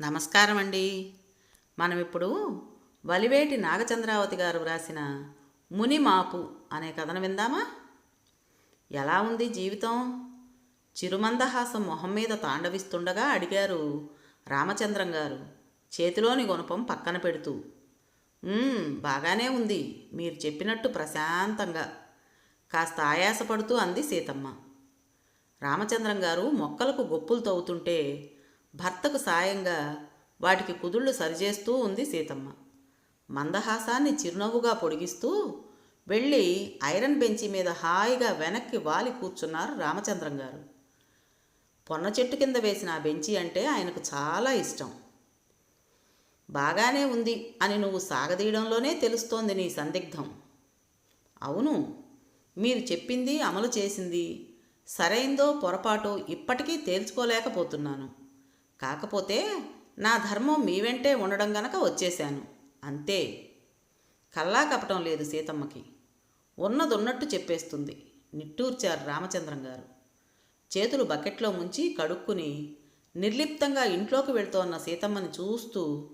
నమస్కారం అండి మనం ఇప్పుడు వలివేటి నాగచంద్రావతి గారు వ్రాసిన మునిమాపు అనే కథను విందామా? ఎలా ఉంది జీవితం? చిరుమందహాసం మొహం మీద తాండవిస్తుండగా అడిగారు రామచంద్రం గారు చేతిలోని గుణపం పక్కన పెడుతూ. బాగానే ఉంది. మీరు చెప్పినట్టు ప్రశాంతంగా. కాస్త ఆయాసపడుతూ అంది సీతమ్మ. రామచంద్రం గారు మొక్కలకు గొప్పులు తవ్వుతుంటే భర్తకు సాయంగా వాటికి కుదుళ్ళు సరిచేస్తూ ఉంది సీతమ్మ. మందహాసాన్ని చిరునవ్వుగా పొడిగిస్తూ వెళ్ళి ఐరన్ బెంచి మీద హాయిగా వెనక్కి వాలి కూర్చున్నారు రామచంద్రం గారు. పొన్న చెట్టు కింద వేసిన ఆ బెంచి అంటే ఆయనకు చాలా ఇష్టం. బాగానే ఉంది అని నువ్వు సాగదీయడంలోనే తెలుస్తోంది నీ సందిగ్ధం. అవును మీరు చెప్పింది అమలు చేసింది. సరైందో పొరపాటో ఇప్పటికీ తేల్చుకోలేకపోతున్నాను. కాకపోతే నా ధర్మం మీ వెంటే ఉండడం గనక వచ్చేశాను. అంతే. కల్లా కపటం లేదు సీతమ్మకి. ఉన్నదున్నట్టు చెప్పేస్తుంది. నిట్టూర్చారు రామచంద్రం గారు. చేతులు బకెట్లో ముంచి కడుక్కుని నిర్లిప్తంగా ఇంట్లోకి వెళ్తోన్న సీతమ్మని చూస్తూ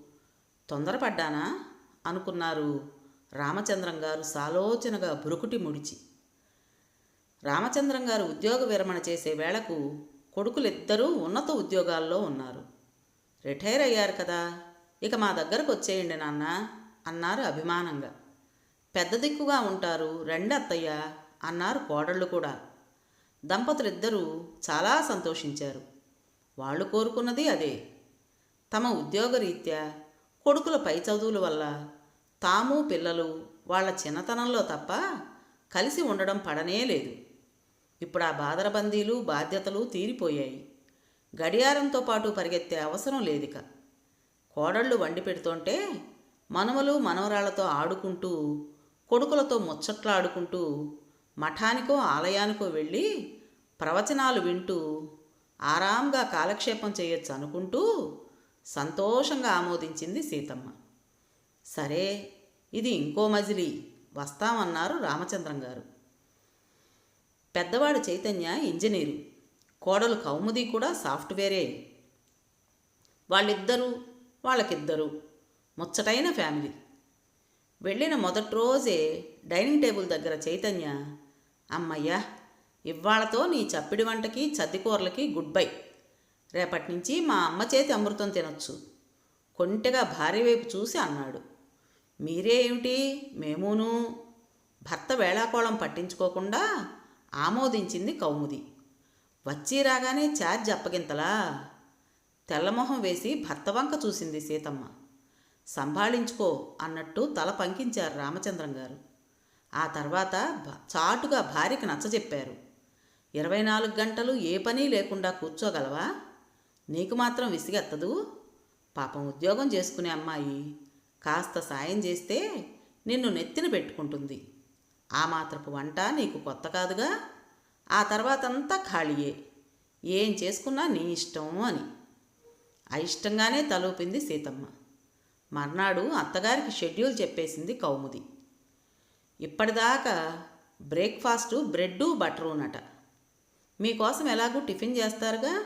తొందరపడ్డానా? అనుకున్నారు రామచంద్రం గారు సాలోచనగా బురుకుటి ముడిచి. రామచంద్రం గారు ఉద్యోగ విరమణ చేసే వేళకు కొడుకులిద్దరూ ఉన్నత ఉద్యోగాల్లో ఉన్నారు. రిటైర్ అయ్యారు కదా ఇక మా దగ్గరకు వచ్చేయండి నాన్న అన్నారు అభిమానంగా. పెద్ద దిక్కుగా ఉంటారు రండి అత్తయ్య అన్నారు కోడళ్ళు కూడా. దంపతులిద్దరూ చాలా సంతోషించారు. వాళ్ళు కోరుకున్నది అదే. తమ ఉద్యోగరీత్యా కొడుకుల పై చదువుల వల్ల తాము పిల్లలు వాళ్ళ చిన్నతనంలో తప్ప కలిసి ఉండడం పడనే లేదు. ఇప్పుడు ఆ బాదరబందీలు బాధ్యతలు తీరిపోయాయి. గడియారంతో పాటు పరిగెత్తే అవసరం లేదిక. కోడళ్ళు వండి పెడుతుంటే మనవలు మనవరాళ్ళతో ఆడుకుంటూ కొడుకులతో ముచ్చట్లాడుకుంటూ మఠానికో ఆలయానికో వెళ్ళి ప్రవచనాలు వింటూ ఆరాంగా కాలక్షేపం చేయొచ్చు అనుకుంటూ సంతోషంగా ఆమోదించింది సీతమ్మ. సరే ఇది ఇంకో మజిలీ వస్తామన్నారు రామచంద్రం గారు పెద్దవాడు చైతన్య ఇంజనీరు. కోడలు కౌముది కూడా సాఫ్ట్వేరే. వాళ్ళిద్దరూ వాళ్ళకిద్దరూ ముచ్చటైన ఫ్యామిలీ. వెళ్ళిన మొదటి రోజే డైనింగ్ టేబుల్ దగ్గర చైతన్య అమ్మయ్యా ఇవాళతో నీ చప్పిడి వంటకి చద్దికూరలకి గుడ్ బై. రేపటి నుంచి మా అమ్మ చేతి అమృతం తినొచ్చు. కొంటెగా భార్య వైపు చూసి అన్నాడు. మీరే ఏమిటి? మేమూను? భర్త వేళాకోళం పట్టించుకోకుండా ఆమోదించింది కౌముది. వచ్చి రాగానే ఛార్జ్ అప్పగింతలా? తెల్లమొహం వేసి భర్త వంక చూసింది సీతమ్మ. సంభాళించుకో అన్నట్టు తల పంకించారు రామచంద్రం గారు. ఆ తర్వాత చాటుగా భార్యకి నచ్చజెప్పారు ఇరవై నాలుగు గంటలు ఏ పని లేకుండా కూర్చోగలవా? నీకు మాత్రం విసిగెత్తదు? పాపం ఉద్యోగం చేసుకునే అమ్మాయి. కాస్త సాయం చేస్తే నిన్ను నెత్తిన పెట్టుకుంటుంది. ఆ మాత్రపు వంట నీకు కొత్త కాదుగా? ఆ తర్వాత అంతా ఖాళీయే. ఏం చేసుకున్నా నీ ఇష్టం అని. అయిష్టంగానే తలూపింది సీతమ్మ. మర్నాడు అత్తగారికి షెడ్యూల్ చెప్పేసింది కౌముది. ఇప్పటిదాకా బ్రేక్ఫాస్టు బ్రెడ్డు బటరునట. మీకోసం ఎలాగూ టిఫిన్ చేస్తారుగా?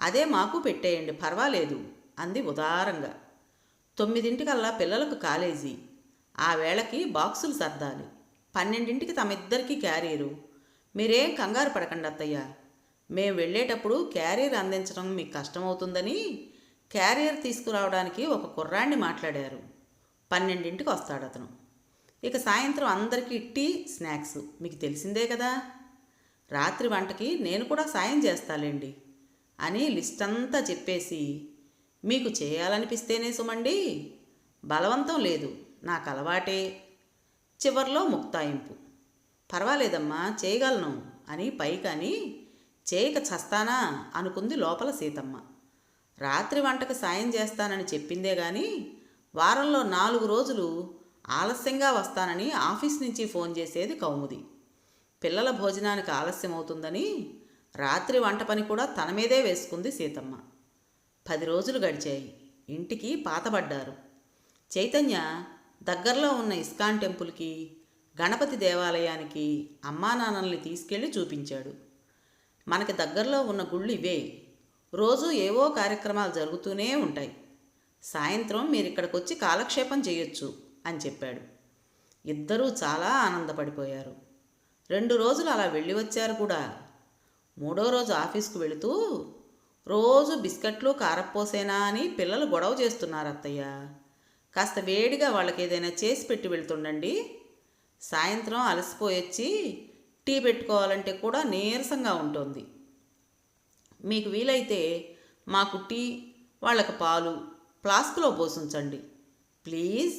అదే మాకు పెట్టేయండి పర్వాలేదు అంది ఉదారంగా. తొమ్మిదింటికల్లా పిల్లలకు కాలేజీ. ఆ వేళకి బాక్సులు సర్దాలి. పన్నెండింటికి తమిద్దరికీ క్యారియరు మీరేం కంగారు పడకండి అత్తయ్య. మేము వెళ్ళేటప్పుడు క్యారియర్ అందించడం మీకు కష్టమవుతుందని క్యారియర్ తీసుకురావడానికి ఒక కుర్రాన్ని మాట్లాడారు. పన్నెండింటికి వస్తాడు అతను. ఇక సాయంత్రం అందరికీ టీ స్నాక్స్. మీకు తెలిసిందే కదా. రాత్రి వంటకి నేను కూడా సాయం చేస్తాలేండి అని లిస్ట్ అంతా చెప్పేసి మీకు చేయాలనిపిస్తేనే సుమండి బలవంతం లేదు. నాకు అలవాటే. చివర్లో ముక్తాయింపు. పర్వాలేదమ్మా చేయగలను. అని పైకని చేయక చస్తానా? అనుకుంది లోపల సీతమ్మ. రాత్రి వంటకు సాయం చేస్తానని చెప్పిందే గాని వారంలో నాలుగు రోజులు ఆలస్యంగా వస్తానని ఆఫీస్ నుంచి ఫోన్ చేసేది కౌముది. పిల్లల భోజనానికి ఆలస్యం అవుతుందని రాత్రి వంట పని కూడా తన మీదే వేసుకుంది సీతమ్మ. పది రోజులు గడిచాయి. ఇంటికి పాతబడ్డారు. చైతన్య దగ్గరలో ఉన్న ఇస్కాన్ టెంపుల్కి గణపతి దేవాలయానికి అమ్మా నాన్నల్ని తీసుకెళ్ళి చూపించాడు. మనకి దగ్గరలో ఉన్న గుళ్ళు ఇవే. రోజు ఏవో కార్యక్రమాలు జరుగుతూనే ఉంటాయి. సాయంత్రం మీరు ఇక్కడికి వచ్చి కాలక్షేపం చేయొచ్చు అని చెప్పాడు. ఇద్దరూ చాలా ఆనందపడిపోయారు. రెండు రోజులు అలా వెళ్ళి వచ్చారు కూడా. మూడో రోజు ఆఫీస్కు వెళుతూ రోజు బిస్కెట్లు కారపోసేనా అని పిల్లలు గొడవ చేస్తున్నారు అత్తయ్య. కాస్త వేడిగా వాళ్ళకి ఏదైనా చేసి పెట్టి వెళ్తుండండి. సాయంత్రం అలసిపోయొచ్చి టీ పెట్టుకోవాలంటే కూడా నీరసంగా ఉంటుంది. మీకు వీలైతే మాకు టీ వాళ్ళకి పాలు ఫ్లాస్క్లో పోసుంచండి. ప్లీజ్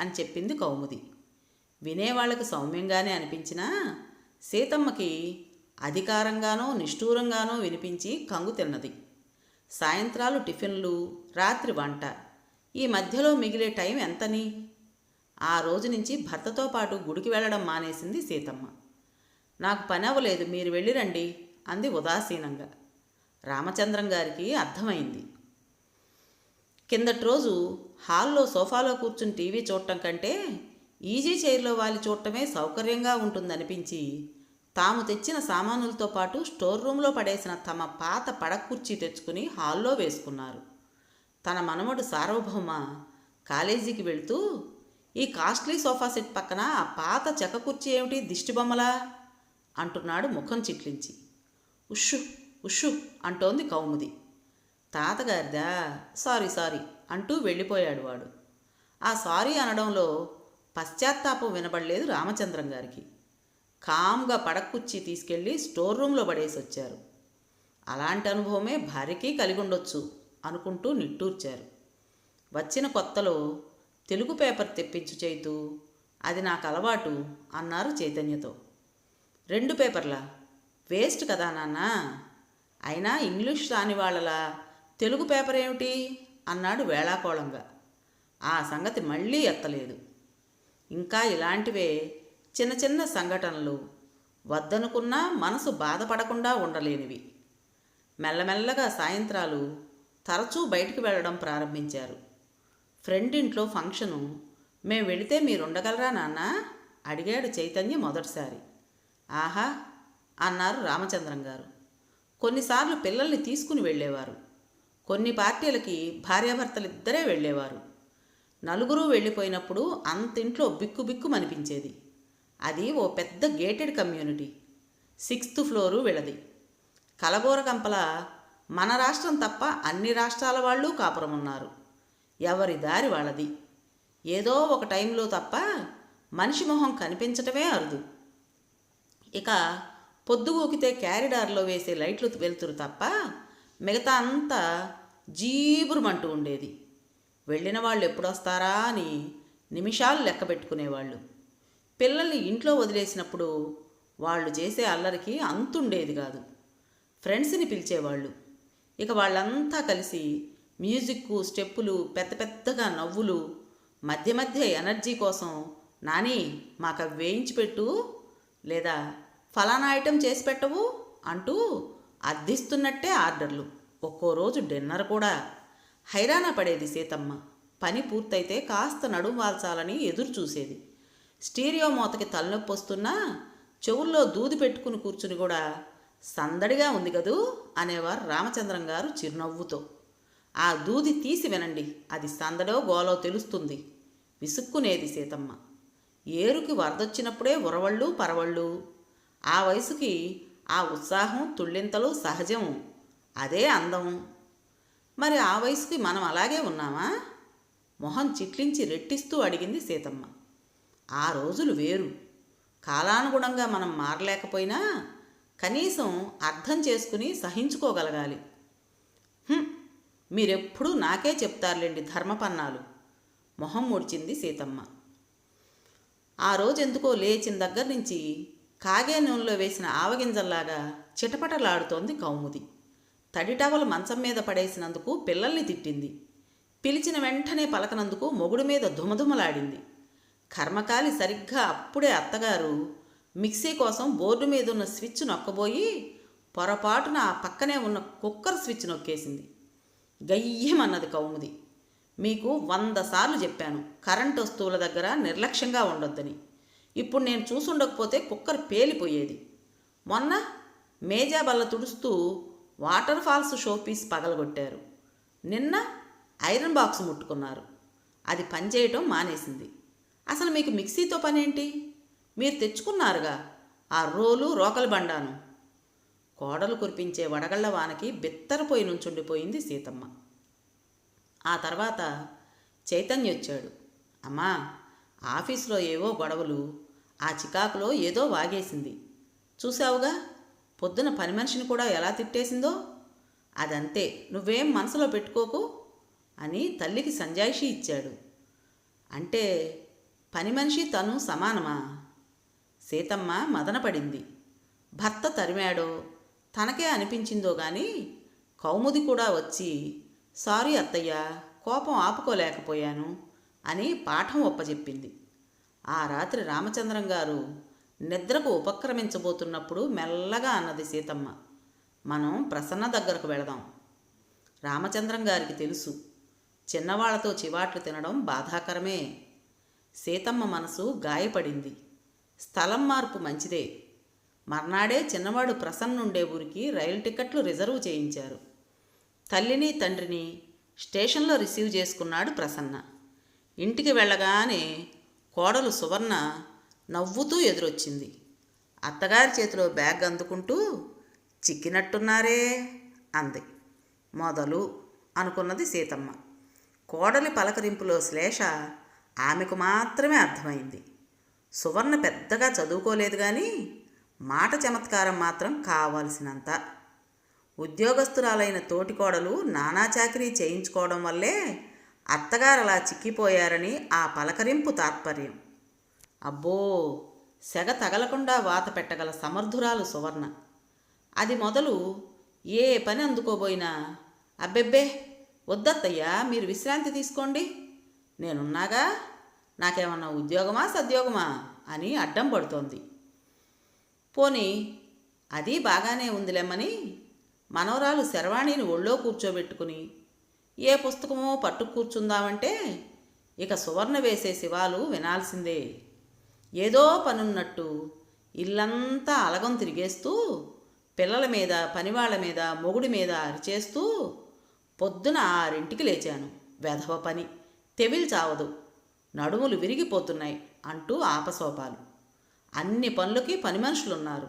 అని చెప్పింది కౌముది. వినేవాళ్ళకి సౌమ్యంగానే అనిపించినా సీతమ్మకి అధికారంగానో నిష్ఠూరంగానో వినిపించి కంగు తిన్నది. సాయంత్రాలు టిఫిన్లు రాత్రి వంట. ఈ మధ్యలో మిగిలే టైం ఎంతని? ఆ రోజు నుంచి భర్తతో పాటు గుడికి వెళ్ళడం మానేసింది సీతమ్మ. నాకు పని అవ్వలేదు మీరు వెళ్ళిరండి అంది ఉదాసీనంగా. రామచంద్రం గారికి అర్థమైంది. కిందటి రోజు హాల్లో సోఫాలో కూర్చుని టీవీ చూడటం కంటే ఈజీ చైర్లో వాలి చూడటమే సౌకర్యంగా ఉంటుందనిపించి తాము తెచ్చిన సామానులతో పాటు స్టోర్ రూమ్లో పడేసిన తమ పాత పడకుర్చీ తెచ్చుకుని హాల్లో వేసుకున్నారు. తన మనమడు సార్వభౌమ కాలేజీకి వెళ్తూ ఈ కాస్ట్లీ సోఫా సెట్ పక్కన ఆ పాత చెక్క కుర్చీ ఏమిటి దిష్టిబొమ్మలా అంటున్నాడు ముఖం చిట్లించి. ఉషు ఉషు అంటోంది కౌముది. తాతగారిదా? సారీ సారీ అంటూ వెళ్ళిపోయాడు వాడు. ఆ సారీ అనడంలో పశ్చాత్తాపం వినబడలేదు రామచంద్రం గారికి. కామ్గా పడక్కుచ్చి తీసుకెళ్ళి స్టోర్ రూమ్లో పడేసి వచ్చారు అలాంటి అనుభవమే భార్యకి కలిగి ఉండొచ్చు అనుకుంటూ నిట్టూర్చారు. వచ్చిన కొత్తలో తెలుగు పేపర్ తెప్పించు చేతు అది నాకు అలవాటు అన్నారు చైతన్యతో. రెండు పేపర్లా? వేస్ట్ కదా నాన్న. అయినా ఇంగ్లీష్ రాని వాళ్ళలా తెలుగు పేపర్ ఏమిటి? అన్నాడు వేళాకోళంగా. ఆ సంగతి మళ్ళీ ఎత్తలేదు. ఇంకా ఇలాంటివే చిన్న చిన్న సంఘటనలు వద్దనుకున్నా మనసు బాధపడకుండా ఉండలేనివి. మెల్లమెల్లగా సాయంత్రాలు తరచూ బయటికి వెళ్ళడం ప్రారంభించారు. ఫ్రెండ్ ఇంట్లో ఫంక్షను మేము వెళితే మీరుండగలరా నాన్న? అడిగాడు చైతన్య మొదటిసారి. ఆహా అన్నారు రామచంద్రం గారు. కొన్నిసార్లు పిల్లల్ని తీసుకుని వెళ్ళేవారు. కొన్ని పార్టీలకి భార్యాభర్తలు ఇద్దరే వెళ్ళేవారు. నలుగురు వెళ్ళిపోయినప్పుడు అంతింట్లో బిక్కు బిక్కు అనిపించేది అది ఓ పెద్ద గేటెడ్ కమ్యూనిటీ. సిక్స్త్ ఫ్లోరు వెళ్ళది. కలగోర కంపల మన రాష్ట్రం తప్ప అన్ని రాష్ట్రాల వాళ్ళు కాపురం ఉన్నారు ఎవరి దారి వాళ్ళది? ఏదో ఒక టైంలో తప్ప మనిషి మొహం కనిపించటమే అరుదు. ఇక పొద్దుగూకితే క్యారిడార్లో వేసే లైట్లు వెలుతురు తప్ప మిగతా అంతా జీబురుమంటూ ఉండేది. వెళ్ళిన వాళ్ళు ఎప్పుడొస్తారా అని నిమిషాలు లెక్క పెట్టుకునేవాళ్ళు. పిల్లల్ని ఇంట్లో వదిలేసినప్పుడు వాళ్ళు చేసే అల్లరికి అంతుండేది కాదు. ఫ్రెండ్స్ని పిలిచేవాళ్ళు. ఇక వాళ్ళంతా కలిసి మ్యూజిక్కు స్టెప్పులు పెద్ద పెద్దగా నవ్వులు మధ్య మధ్య ఎనర్జీ కోసం నాని మాకు వేయించి పెట్టు లేదా ఫలానా ఐటెం చేసి పెట్టవు అంటూ అద్దిస్తున్నట్టే ఆర్డర్లు. ఒక్కో రోజు డిన్నర్ కూడా. హైరాణ పడేది సీతమ్మ. పని పూర్తయితే కాస్త నడుం వాల్చాలని ఎదురు చూసేది. స్టీరియో మూతకి తలనొప్పి వస్తున్నా చెవుల్లో దూది పెట్టుకుని కూర్చుని కూడా సందడిగా ఉంది కదూ? అనేవారు రామచంద్రం గారు చిరునవ్వుతో. ఆ దూది తీసి వినండి అది సందడో గోలో తెలుస్తుంది. విసుక్కునేది సీతమ్మ. ఏరుకి వరదొచ్చినప్పుడే ఉరవళ్ళు పరవళ్ళు. ఆ వయసుకి ఆ ఉత్సాహం తుళ్ళింతలు సహజం. అదే అందం. మరి ఆ వయసుకి మనం అలాగే ఉన్నామా? మొహం చిట్లించి రెట్టిస్తూ అడిగింది సీతమ్మ. ఆ రోజులు వేరు. కాలానుగుణంగా మనం మారలేకపోయినా కనీసం అర్థం చేసుకుని సహించుకోగలగాలి. మీరెప్పుడూ నాకే చెప్తారులేండి ధర్మపన్నాలు. మొహం ముడిచింది సీతమ్మ. ఆ రోజెందుకో లేచిన దగ్గర నుంచి కాగే నూనెలో వేసిన ఆవగింజల్లాగా చిటపటలాడుతోంది కౌముది. తడిటవలు మంచం మీద పడేసినందుకు పిల్లల్ని తిట్టింది. పిలిచిన వెంటనే పలకనందుకు మొగుడు మీద దుమదుమలాడింది కర్మకాలి సరిగ్గా అప్పుడే అత్తగారు మిక్సీ కోసం బోర్డు మీద ఉన్న స్విచ్ నొక్కబోయి పొరపాటున ఆ పక్కనే ఉన్న కుక్కర్ స్విచ్ నొక్కేసింది. గయ్యమన్నది కౌముది. మీకు వంద సార్లు చెప్పాను కరెంట్ వస్తువుల దగ్గర నిర్లక్ష్యంగా ఉండొద్దని. ఇప్పుడు నేను చూసుండకపోతే కుక్కర్ పేలిపోయేది. మొన్న మేజా బల్ల తుడుస్తూ వాటర్ ఫాల్స్ షోపీస్ పగలగొట్టారు. నిన్న ఐరన్ బాక్స్ ముట్టుకున్నారు. అది పనిచేయటం మానేసింది. అసలు మీకు మిక్సీతో పనేంటి? మీరు తెచ్చుకున్నారుగా. ఆ రోలు రోకలి బండాను. కోడలు కురిపించే వడగళ్ళ వానకి బిత్తరపోయి నుంచుండిపోయింది సీతమ్మ. ఆ తర్వాత చైతన్య వచ్చాడు. అమ్మా ఆఫీసులో ఏవో గొడవలు ఆ చికాకులో ఏదో వాగేసింది. చూసావుగా పొద్దున పని మనిషిని కూడా ఎలా తిట్టేసిందో? అదంతే నువ్వేం మనసులో పెట్టుకోకు అని తల్లికి సంజాయిషి ఇచ్చాడు. అంటే పని మనిషి తను సమానమా? సీతమ్మ మదనపడింది. భర్త తరిమాడో? తనకే అనిపించిందో గాని కౌముది కూడా వచ్చి సారీ అత్తయ్య కోపం ఆపుకోలేకపోయాను అని పాఠం ఒప్పజెప్పింది. ఆ రాత్రి రామచంద్రం గారు నిద్రకు ఉపక్రమించబోతున్నప్పుడు మెల్లగా అన్నది సీతమ్మ. మనం ప్రసన్న దగ్గరకు వెళదాం. రామచంద్రం గారికి తెలుసు. చిన్నవాళ్ళతో చివాట్లు తినడం బాధాకరమే. సీతమ్మ మనసు గాయపడింది. స్థలం మార్పు మంచిదే. మర్నాడే చిన్నవాడు ప్రసన్నుండే ఊరికి రైలు టికెట్లు రిజర్వ్ చేయించారు. తల్లిని తండ్రిని స్టేషన్లో రిసీవ్ చేసుకున్నాడు ప్రసన్న. ఇంటికి వెళ్ళగానే కోడలు సువర్ణ నవ్వుతూ ఎదురొచ్చింది. అత్తగారి చేతిలో బ్యాగ్ అందుకుంటూ చిక్కినట్టున్నారే అంది. మొదలు అనుకున్నది సీతమ్మ. కోడలి పలకరింపులో శ్లేష ఆమెకు మాత్రమే అర్థమైంది. సువర్ణ పెద్దగా చదువుకోలేదు కానీ మాట చమత్కారం మాత్రం కావాల్సినంత. ఉద్యోగస్తురాలైన తోటికోడలు నానా చాకరీ చేయించుకోవడం వల్లే అత్తగారు అలా చిక్కిపోయారని ఆ పలకరింపు తాత్పర్యం. అబ్బో! సెగ తగలకుండా వాత పెట్టగల సమర్థురాలు సువర్ణ. అది మొదలు ఏ పని అందుకోబోయినా అబ్బెబ్బే! వద్దత్తయ్యా మీరు విశ్రాంతి తీసుకోండి. నేనున్నాగా? నాకేమన్నా ఉద్యోగమా సద్యోగమా అని అడ్డం పడుతోంది. పోనీ అది బాగానే ఉందిలేమ్మని మనవరాలు శర్వాణిని ఒళ్ళో కూర్చోబెట్టుకుని ఏ పుస్తకమో పట్టు కూర్చుందామంటే ఇక సువర్ణ వేసే శివాలు వినాల్సిందే. ఏదో పనున్నట్టు ఇల్లంతా అలగం తిరిగేస్తూ పిల్లల మీద పనివాళ్ళ మీద మొగుడి మీద అరిచేస్తూ పొద్దున ఆరింటికి లేచాను. వెధవ పని. తెవిల్ చావదు. నడుములు విరిగిపోతున్నాయి అంటూ ఆపసోపాలు. అన్ని పనులకి పని మనుషులున్నారు.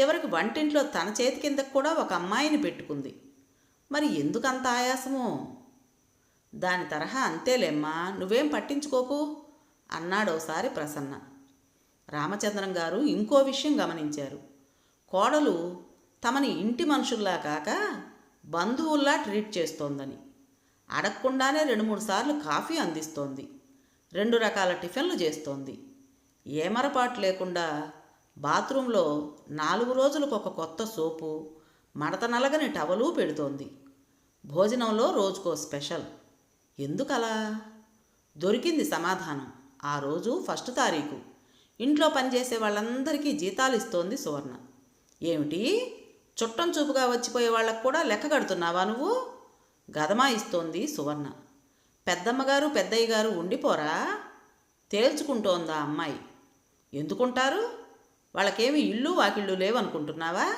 చివరికి వంటింట్లో తన చేతి కింద కూడా ఒక అమ్మాయిని పెట్టుకుంది. మరి ఎందుకంత ఆయాసమో? దాని తరహా అంతేలేమ్మా నువ్వేం పట్టించుకోకు? అన్నాడోసారి ప్రసన్న. రామచంద్రం గారు ఇంకో విషయం గమనించారు. కోడలు తమని ఇంటి మనుషుల్లా కాక బంధువుల్లా ట్రీట్ చేస్తోందని. అడగకుండానే రెండు మూడు సార్లు కాఫీ అందిస్తోంది. రెండు రకాల టిఫిన్లు చేస్తోంది. ఏమరపాటు లేకుండా బాత్రూంలో నాలుగు రోజులకు ఒక కొత్త సోపు మడత నలగని టవలు పెడుతోంది. భోజనంలో రోజుకో స్పెషల్. ఎందుకలా? దొరికింది సమాధానం. ఆ రోజు ఫస్ట్ తారీఖు. ఇంట్లో పనిచేసే వాళ్ళందరికీ జీతాలు ఇస్తోంది సువర్ణ. ఏమిటి? చుట్టం చూపుగా వచ్చిపోయే వాళ్ళకు కూడా లెక్క కడుతున్నావా నువ్వు? గదమా ఇస్తోంది సువర్ణ. పెద్దమ్మగారు పెద్దయ్య గారు ఉండిపోరా? తేల్చుకుంటోందా అమ్మాయి? ఎందుకుంటారు? వాళ్ళకేమి ఇల్లు వాకిళ్ళు లేవనుకుంటున్నావా?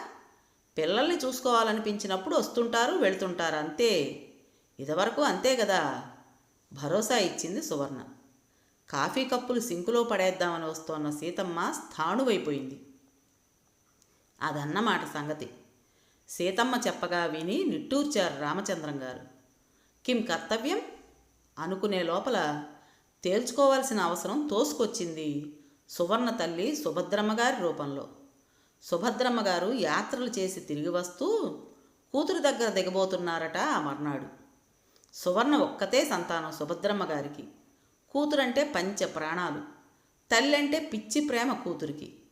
పిల్లల్ని చూసుకోవాలనిపించినప్పుడు వస్తుంటారు వెళ్తుంటారు అంతే. ఇదివరకు అంతే కదా భరోసా ఇచ్చింది సువర్ణ. కాఫీ కప్పులు సింకులో పడేద్దామని వస్తోన్న సీతమ్మ స్థాణువైపోయింది. అదన్నమాట సంగతి. సీతమ్మ చెప్పగా విని నిట్టూర్చారు రామచంద్రం గారు కిం కర్తవ్యం? అనుకునే లోపల తేల్చుకోవాల్సిన అవసరం తోసుకొచ్చింది సువర్ణ తల్లి సుభద్రమ్మ గారి రూపంలో. సుభద్రమ్మ గారు యాత్రలు చేసి తిరిగి వస్తూ కూతురు దగ్గర దిగబోతున్నారట ఆ మర్నాడు. సువర్ణ ఒక్కతే సంతానం సుభద్రమ్మ గారికి. కూతురంటే పంచ ప్రాణాలు. తల్లంటే పిచ్చి ప్రేమ కూతురికి.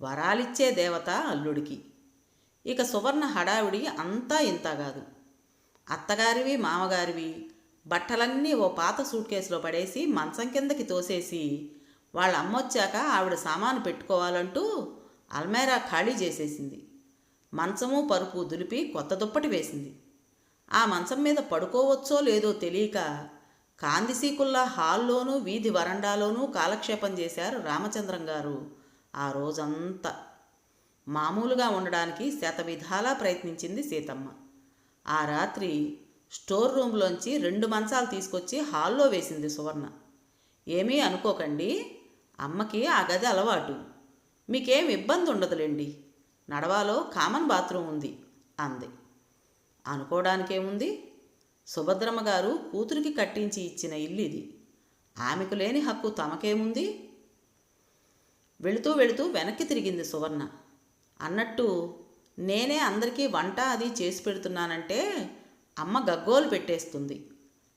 వరాలిచ్చే దేవత అల్లుడికి. ఇక సువర్ణ హడావిడి అంతా ఇంత కాదు. అత్తగారివి మామగారివి బట్టలన్నీ ఓ పాత సూట్ కేసులో పడేసి మంచం కిందకి తోసేసి వాళ్ళ అమ్మొచ్చాక ఆవిడ సామాను పెట్టుకోవాలంటూ అల్మేరా ఖాళీ చేసేసింది. మంచము పరుపు దులిపి కొత్త దుప్పటి వేసింది. ఆ మంచం మీద పడుకోవచ్చో లేదో తెలియక కాందిసీకుల్లా హాల్లోనూ వీధి వరండాలోనూ కాలక్షేపం చేశారు రామచంద్రం గారు ఆ రోజంతా. మామూలుగా ఉండడానికి శత విధాలా ప్రయత్నించింది సీతమ్మ. ఆ రాత్రి స్టోర్ రూమ్లోంచి రెండు మంచాలు తీసుకొచ్చి హాల్లో వేసింది సువర్ణ. ఏమీ అనుకోకండి అమ్మకి ఆ గది అలవాటు. మీకేం ఇబ్బంది ఉండదులేండి. నడవాలో కామన్ బాత్రూమ్ ఉంది అంది. అనుకోవడానికేముంది? సుభద్రమ్మ గారు కూతురికి కట్టించి ఇచ్చిన ఇల్లు ఇది ఆమెకు లేని హక్కు తమకేముంది? వెళుతూ వెళుతూ వెనక్కి తిరిగింది సువర్ణ. అన్నట్టు నేనే అందరికీ వంట అది చేసి పెడుతున్నానంటే అమ్మ గగ్గోలు పెట్టేస్తుంది.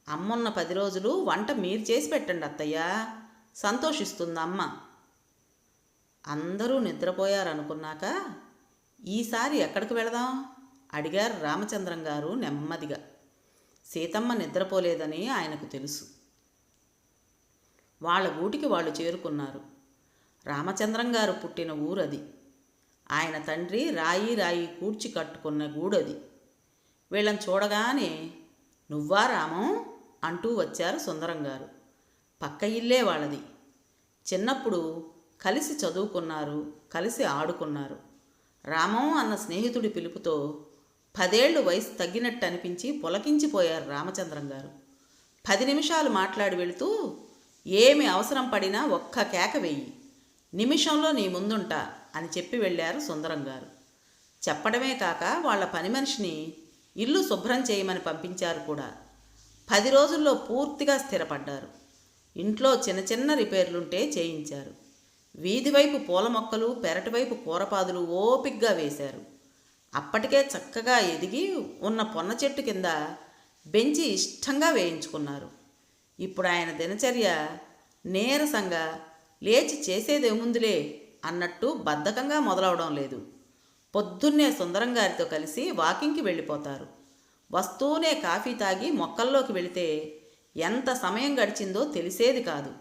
అమ్మున్న పది రోజులు వంట మీరు చేసి పెట్టండి అత్తయ్య. సంతోషిస్తుంది అమ్మ అందరూ నిద్రపోయారనుకున్నాక ఈసారి ఎక్కడికి వెళదాం? అడిగారు రామచంద్రం గారు నెమ్మదిగా. సీతమ్మ నిద్రపోలేదని ఆయనకు తెలుసు. వాళ్ళ ఊటికి వాళ్ళు చేరుకున్నారు. రామచంద్రం గారు పుట్టిన ఊరది. ఆయన తండ్రి రాయి రాయి కూర్చి కట్టుకున్న గూడది. వీళ్ళని చూడగానే నువ్వా రామం అంటూ వచ్చారు సుందరం గారు పక్క ఇల్లే వాళ్ళది. చిన్నప్పుడు కలిసి చదువుకున్నారు కలిసి ఆడుకున్నారు. రామం అన్న స్నేహితుడి పిలుపుతో పదేళ్ళు వయసు తగ్గినట్టు అనిపించి పులకించిపోయారు రామచంద్రం గారు పది నిమిషాలు మాట్లాడి వెళుతూ ఏమి అవసరం పడినా ఒక్క కేక వెయ్యి. నిమిషంలో నీ ముందుంటా అని చెప్పి వెళ్ళారు సుందరం గారు చెప్పడమే కాక వాళ్ళ పని మనిషిని ఇల్లు శుభ్రం చేయమని పంపించారు కూడా. పది రోజుల్లో పూర్తిగా స్థిరపడ్డారు. ఇంట్లో చిన్న చిన్న రిపేర్లుంటే చేయించారు. వీధి వైపు పూల మొక్కలు పెరటి వైపు కూరపాదులు ఓపిగ్గా వేశారు. అప్పటికే చక్కగా ఎదిగి ఉన్న పొన్న చెట్టు కింద బెంచి ఇష్టంగా వేయించుకున్నారు. ఇప్పుడు ఆయన దినచర్య నీరసంగా లేచి చేసేదేముందిలే అన్నట్టు బద్ధకంగా మొదలవడం లేదు. పొద్దున్నే సుందరం గారితో కలిసి వాకింగ్కి వెళ్ళిపోతారు. వస్తూనే కాఫీ తాగి మొక్కల్లోకి వెళితే ఎంత సమయం గడిచిందో తెలిసేది కాదు.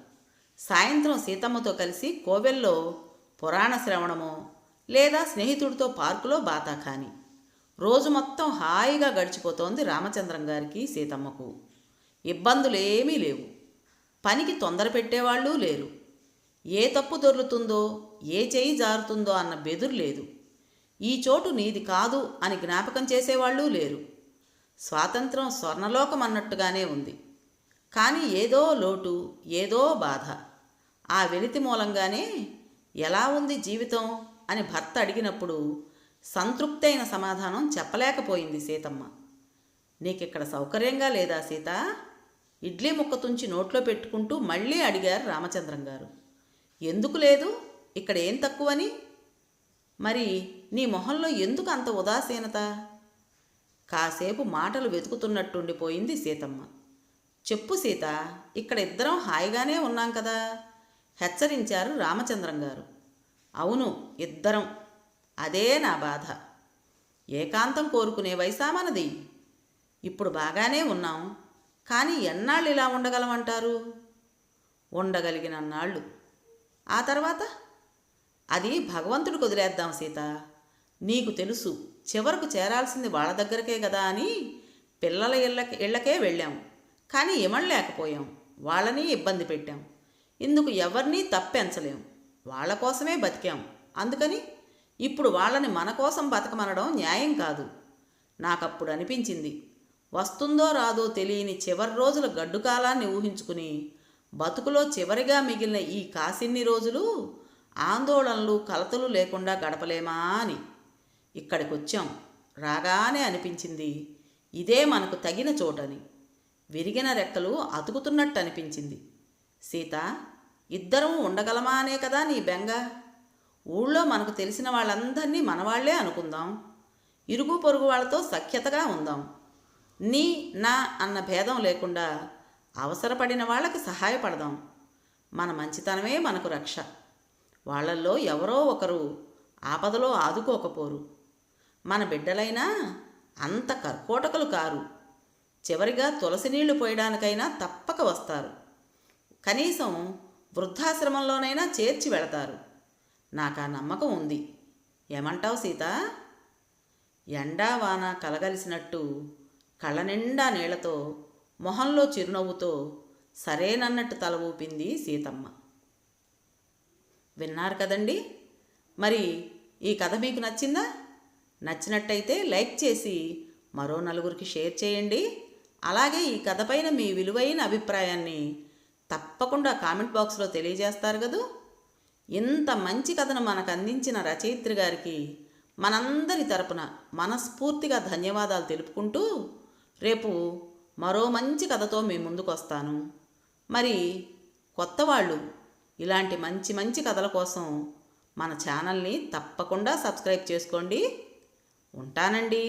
సాయంత్రం సీతమ్మతో కలిసి కోవెల్లో పురాణ శ్రవణమో లేదా స్నేహితుడితో పార్కులో బాతాఖాని. రోజు మొత్తం హాయిగా గడిచిపోతోంది రామచంద్రం గారికి సీతమ్మకు. ఇబ్బందులేమీ లేవు. పనికి తొందర పెట్టేవాళ్ళు లేరు. ఏ తప్పు దొర్లుతుందో ఏ చేయి జారుతుందో అన్న బెదురు లేదు. ఈ చోటు నీది కాదు అని జ్ఞాపకం చేసేవాళ్ళు లేరు. స్వాతంత్రం స్వర్ణలోకం అన్నట్టుగానే ఉంది. కానీ ఏదో లోటు ఏదో బాధ. ఆ వెలితి మూలంగానే ఎలా ఉంది జీవితం అని భర్త అడిగినప్పుడు సంతృప్తైన సమాధానం చెప్పలేకపోయింది సీతమ్మ. నీకిక్కడ సౌకర్యంగా లేదా సీత? ఇడ్లీ ముక్క తుంచి నోట్లో పెట్టుకుంటూ మళ్ళీ అడిగారు రామచంద్రం గారు. ఎందుకు లేదు? ఇక్కడ ఏం తక్కువని? మరి నీ మొహంలో ఎందుకు అంత ఉదాసీనత? కాసేపు మాటలు వెతుకుతున్నట్టుండిపోయింది సీతమ్మ. చెప్పు సీత ఇక్కడ ఇద్దరం హాయిగానే ఉన్నాం కదా? హెచ్చరించారు రామచంద్రం గారు. అవును ఇద్దరం. అదే నా బాధ. ఏకాంతం కోరుకునే వయసా మనది? ఇప్పుడు బాగానే ఉన్నాం. కానీ ఎన్నాళ్ళు ఇలా ఉండగలమంటారు? ఉండగలిగిన నాళ్ళు ఆ తర్వాత? అది భగవంతుడికి వదిలేద్దాం సీత. నీకు తెలుసు చివరకు చేరాల్సింది వాళ్ళ దగ్గరకే కదా అని పిల్లల ఇళ్ళకి ఇళ్ళకే వెళ్ళాం. కానీ ఇమడలేకపోయాం వాళ్ళని ఇబ్బంది పెట్టాం. ఇందుకు ఎవరినీ తప్పెంచలేం. వాళ్ళ కోసమే బతికాం. అందుకని ఇప్పుడు వాళ్ళని మన కోసం బతకమనడం న్యాయం కాదు. నాకప్పుడు అనిపించింది వస్తుందో రాదో తెలియని చివరి రోజుల గడ్డు కాలాన్ని ఊహించుకుని బతుకులో చివరిగా మిగిలిన ఈ కాసిన్ని రోజులు ఆందోళనలు కలతలు లేకుండా గడపలేమా అని ఇక్కడికి వచ్చాం రాగానే అనిపించింది ఇదే మనకు తగిన చోటని. విరిగిన రెక్కలు అతుకుతున్నట్టు అనిపించింది సీత ఇద్దరం ఉండగలమా అనే కదా నీ బెంగ? ఊళ్ళో మనకు తెలిసిన వాళ్ళందరినీ మనవాళ్ళే అనుకుందాం. ఇరుగు పొరుగు వాళ్ళతో సఖ్యతగా ఉందాం. నీ నా అన్న భేదం లేకుండా అవసరపడిన వాళ్ళకి సహాయపడదాం. మన మంచితనమే మనకు రక్ష. వాళ్ళల్లో ఎవరో ఒకరు ఆపదలో ఆదుకోకపోరు. మన బిడ్డలైనా అంత కర్కోటకులు కారు. చివరిగా తులసి నీళ్ళు పోయడానికైనా తప్పక వస్తారు. కనీసం వృద్ధాశ్రమంలోనైనా చేర్చి వెళతారు. నాకు ఆ నమ్మకం ఉంది. ఏమంటావు సీత? ఎండా వాన కలగలిసినట్టు కళ్ళ నిండా నీళ్ళతో మొహంలో చిరునవ్వుతో సరేనన్నట్టు తల ఊపింది సీతమ్మ. విన్నారు కదండి? మరి ఈ కథ మీకు నచ్చిందా? నచ్చినట్టయితే లైక్ చేసి మరో నలుగురికి షేర్ చేయండి. అలాగే ఈ కథపైన మీ విలువైన అభిప్రాయాన్ని తప్పకుండా కామెంట్ బాక్స్లో తెలియజేస్తారు కదూ? ఇంత మంచి కథను మనకు అందించిన రచయిత్రి గారికి మనందరి తరపున మనస్ఫూర్తిగా ధన్యవాదాలు తెలుపుకుంటూ రేపు మరో మంచి కథతో మీ ముందుకు వస్తాను మరి కొత్త వాళ్ళు ఇలాంటి మంచి మంచి కథల కోసం మన ఛానల్ని తప్పకుండా సబ్స్క్రైబ్ చేసుకోండి. ఉంటానండి.